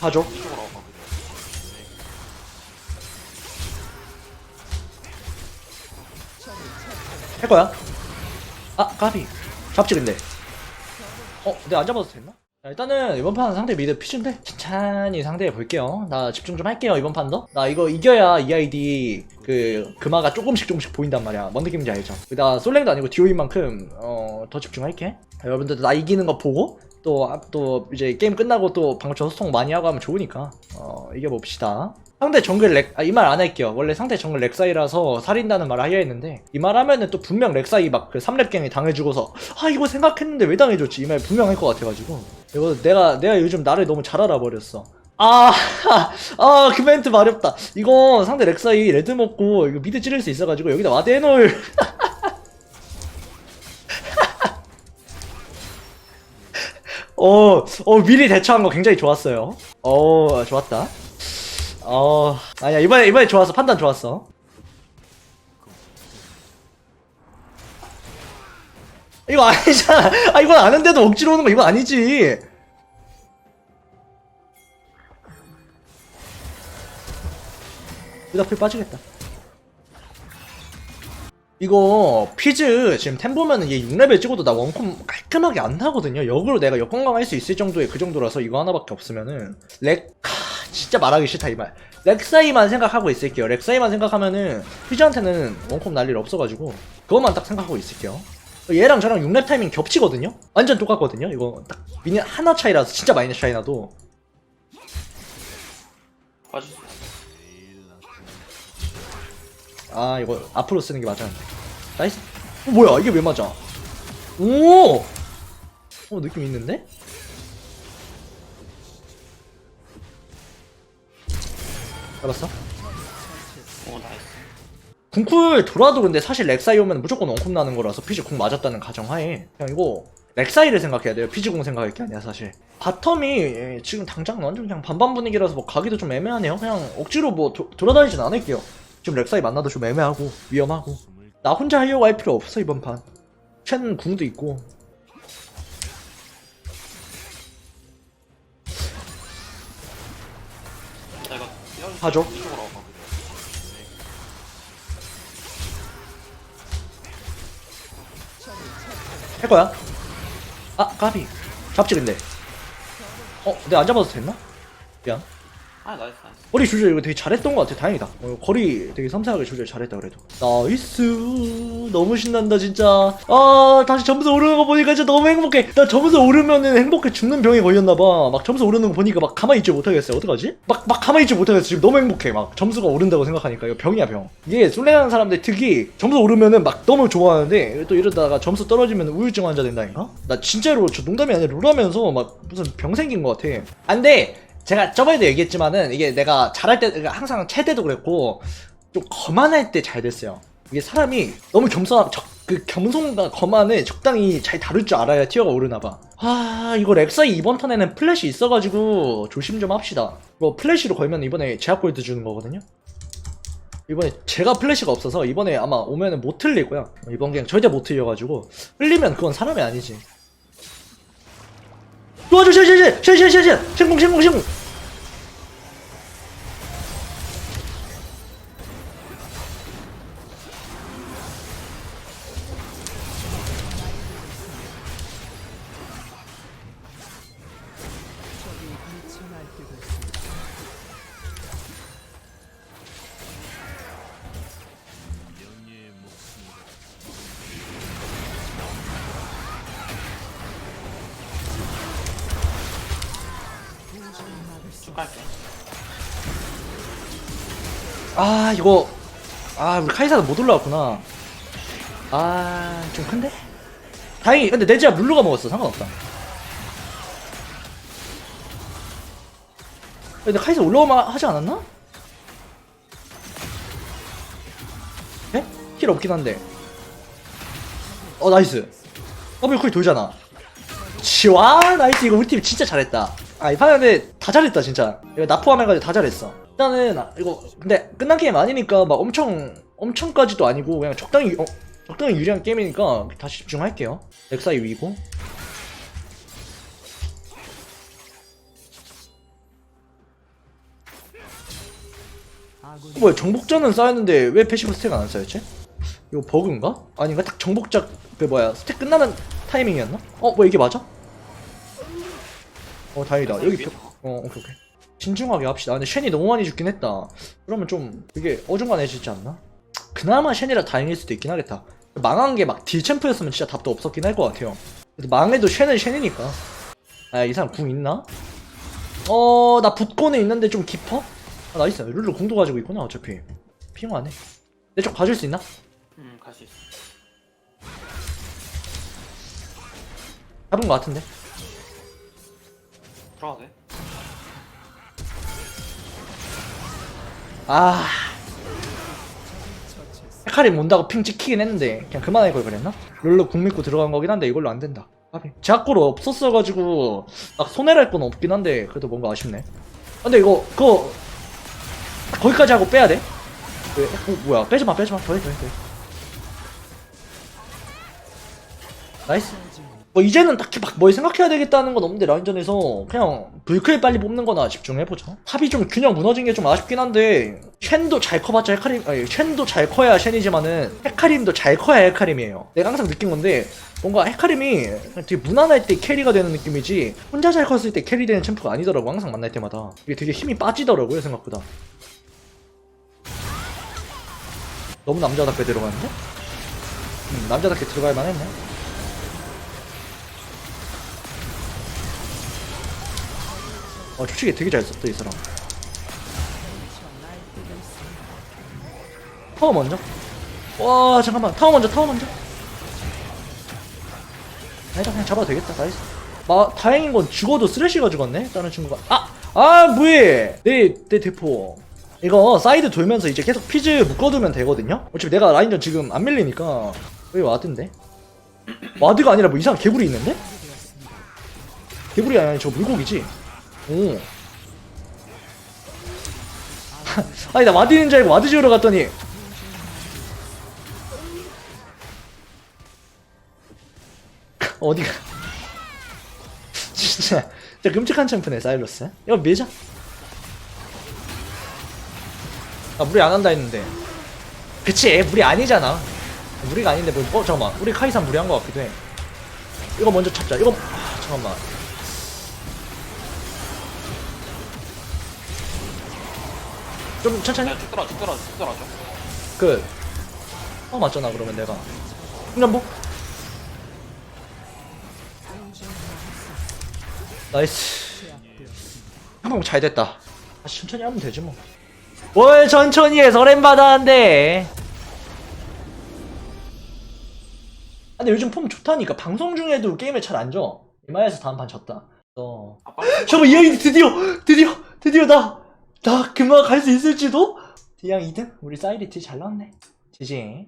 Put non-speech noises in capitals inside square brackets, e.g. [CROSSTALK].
와봐. 할 거야. 아, 까비. 잡지 근데. 어, 내가 안 잡아도 됐나? 자, 일단은 이번 판 상대 미드 피준데 천천히 상대해 볼게요. 나 집중 좀 할게요 이번 판도. 나 이거 이겨야 이 아이디 그 금화가 조금씩 조금씩 보인단 말이야. 뭔 느낌인지 알죠? 나 솔랭도 아니고 듀오인 만큼 어, 더 집중할게. 자, 여러분들도 나 이기는 거 보고 또, 아, 또 이제 게임 끝나고 또 방송 소통 많이 하고 하면 좋으니까 어, 이겨봅시다. 상대 정글 렉, 아, 이 말 안 할게요. 원래 상대 정글 렉사이라서 살인다는 말을 하려 했는데, 이 말 하면은 또 분명 렉사이 막 그 3렙갱이 당해주고서, 아, 이거 생각했는데 왜 당해줬지? 이 말 분명 할 것 같아가지고. 이거 내가, 내가 요즘 나를 너무 잘 알아버렸어. 아, [LAUGHS] 아, 그 멘트 마렵다. 이거 상대 렉사이 레드 먹고, 이거 미드 찌를 수 있어가지고, 여기다 와드 해놓을. [LAUGHS] 어, 어, 미리 대처한 거 굉장히 좋았어요. 어, 좋았다. 어, 아니야, 이번에, 이번에 좋았어. 판단 좋았어. 이거 아니잖아. 아, 이건 아는데도 억지로 오는 거 이거 아니지. 이거 앞에 빠지겠다. 이거 피즈 지금 템 보면은 얘 6레벨 찍어도 나 원콤 깔끔하게 안 나거든요. 역으로 내가 역건강 할 수 있을 정도의 그 정도라서 이거 하나밖에 없으면은 렉 하, 진짜 말하기 싫다 이 말. 렉사이만 생각하고 있을게요. 렉사이만 생각하면은 피즈한테는 원콤 날일 없어가지고 그것만 딱 생각하고 있을게요. 얘랑 저랑 6렙 타이밍 겹치거든요. 완전 똑같거든요. 이거 딱 미니 하나 차이라서 진짜 마이너스 차이 나도 있어. 아 이거 앞으로 쓰는 게 맞았는데 나이스 어, 뭐야 이게 왜 맞아 오! 어 느낌 있는데? 잡았어? 오 나이스. 궁쿨 돌아도 근데 사실 렉사이 오면 무조건 원콤 나는 거라서 피지 궁 맞았다는 가정하에 그냥 이거 렉사이를 생각해야 돼요 피지 궁 생각할 게 아니라 사실 바텀이 예, 지금 당장 완전 그냥 반반 분위기라서 뭐 가기도 좀 애매하네요 그냥 억지로 뭐 도, 돌아다니진 않을게요 지금 렉사이 만나도 좀 애매하고 위험하고. 나 혼자 하려고 할 필요 없어 이번 판. 첸 궁도 있고. 와봐. 할 거야? 아 까비. 잡지 근데. 어 내가 안 잡아도 됐나? 미안 아 나이스 나이스. 거리 조절 이거 되게 잘했던 것 같아 다행이다. 어, 거리 되게 섬세하게 조절 잘했다 그래도. 나이스. 너무 신난다 진짜. 아 다시 점수 오르는 거 보니까 진짜 너무 행복해. 나 점수 오르면은 행복해 죽는 병에 걸렸나봐. 막 점수 오르는 거 보니까 막 가만히 있지 못하겠어요. 어떡하지? 막, 막 가만히 있지 못하겠어. 지금 너무 행복해. 막 점수가 오른다고 생각하니까. 이거 병이야 병. 이게 솔랭하는 사람들 특이 점수 오르면은 막 너무 좋아하는데 또 이러다가 점수 떨어지면 우울증 환자 된다니까? 나 진짜로 저 농담이 아니라 룰하면서 막 무슨 병 생긴 것 같아. 안돼 제가 저번에도 얘기했지만은 이게 내가 잘할 때 그러니까 항상 최대도 그랬고 좀 거만할 때 잘 됐어요. 이게 사람이 너무 겸손하고 적, 그 겸손과 거만을 적당히 잘 다룰 줄 알아야 티어가 오르나 봐. 아 이거 렉사이 이번 턴에는 플래시 있어가지고 조심 좀 합시다. 이거 플래시로 걸면 이번에 제약 골드 주는 거거든요. 이번에 제가 플래시가 없어서 이번에 아마 오면은 못 틀리고요. 이번 그냥 절대 못 틀려가지고 흘리면 그건 사람이 아니지. 도와줘 쉐쉐쉐쉐쉐쉐 신공 신공 신공 갈게. 아 이거. 아 우리 카이사도 못 올라왔구나. 아 좀 큰데? 다행히 근데 내지야 물루가 먹었어. 상관없다. 근데 카이사 올라오면 하지 않았나? 에? 힐 없긴 한데. 어 나이스. 더블 쿨 돌잖아. 치와? 나이스. 이거 우리 팀 진짜 잘했다 아이 판은 근데 다 잘했다 진짜 이거 나포함해가지고 다 잘했어 일단은 아, 이거 근데 끝난 게임 아니니까 막 엄청 엄청까지도 아니고 그냥 적당히 어, 적당히 유리한 게임이니까 다시 집중할게요 렉사이 위고 어, 뭐야 정복자는 쌓였는데 왜 패시브 스택 안 쌓였지? 이거 버그인가? 아닌가? 딱 정복자 그 뭐야 스택 끝나는 타이밍이었나? 어? 뭐 이게 맞아? 어 다행이다. 여기 표... 어 오케이 오케이. 신중하게 합시다. 아, 근데 쉔이 너무 많이 죽긴 했다. 그러면 좀 되게 어중간해지지 않나? 그나마 쉔이라 다행일 수도 있긴 하겠다. 망한 게 막 딜 챔프였으면 진짜 답도 없었긴 할 것 같아요. 그래도 망해도 쉔은 쉔이니까. 아 이 사람 궁 있나? 어 나 붙고는 있는데 좀 깊어? 아 나이스. 룰루 궁도 가지고 있구나 어차피. 핑화네. 내 쪽 봐줄 수 있나? 음, 갈수 있어. 잡은 것 같은데 들어가도 돼? 아 헤카림 온다고 핑 찍히긴 했는데 그냥 그만할 걸 그랬나? 룰루 궁 믿고 들어간 거긴 한데 이걸로 안 된다 제약골 없었어가지고 막 손해랄 건 없긴 한데 그래도 뭔가 아쉽네 근데 이거 그거 거기까지 하고 빼야 돼? 왜? 어, 뭐야 빼지마 빼지마 더해 더해 더해 나이스 뭐 이제는 딱히 막 뭘 생각해야 되겠다는 건 없는데 라인전에서 그냥 불크에 빨리 뽑는 거나 집중해보자 탑이 좀 균형 무너진 게 좀 아쉽긴 한데 쉔도 잘 커봤자 헤카림 아니 쉔도 잘 커야 쉔이지만은 헤카림도 잘 커야 헤카림이에요. 내가 항상 느낀 건데 뭔가 헤카림이 되게 무난할 때 캐리가 되는 느낌이지 혼자 잘 컸을 때 캐리 되는 챔프가 아니더라고 항상 만날 때마다. 이게 되게 힘이 빠지더라고요 생각보다. 너무 남자답게 들어가는데? 음, 남자답게 들어갈 만했네 어, 솔직히 되게 잘 썼다, 이 사람. 타워 먼저. 와, 잠깐만. 타워 먼저, 타워 먼저. 아니다, 그냥 잡아도 되겠다. 나이스. 마, 다행인 건 죽어도 쓰레쉬가 죽었네? 다른 친구가. 아! 아, 뭐해! 내, 내 대포. 이거 사이드 돌면서 이제 계속 피즈 묶어두면 되거든요? 어차피 내가 라인전 지금 안 밀리니까. 왜 와드인데? 와드가 아니라 뭐 이상한 개구리 있는데? 개구리 아니, 저 물고기지? 오. [LAUGHS] 아니 나 와드인 줄 알고 와드 지우러 갔더니. [LAUGHS] 어디가? [LAUGHS] 진짜. 진짜 끔찍한 챔프네 사일러스. 이거 밀자. 아 무리 안 한다 했는데. 그치 무리 아니잖아. 무리가 아닌데 뭐 어 잠깐만. 우리 카이산 무리한 것 같기도 해. 이거 먼저 찾자. 이거 아, 잠깐만 좀 천천히 야, 쭉 들어와, 쭉 들어와, 쭉 들어와. 끝. 어 맞잖아 그러면 내가. 흥전복. 나이스. 한번 잘 됐다. 다시 천천히 하면 되지 뭐. 뭘 천천히 해 서렌 받았는데. 아, 근데 요즘 폼 좋다니까 방송 중에도 게임을 잘안 져. 이마에서 다음 판 졌다. 어. 아, 빨리. 저거 이 형이 드디어 드디어 드디어 나 나 그만 갈 수 있을지도? 디양 2등? 우리 사이리티 잘 나왔네 지지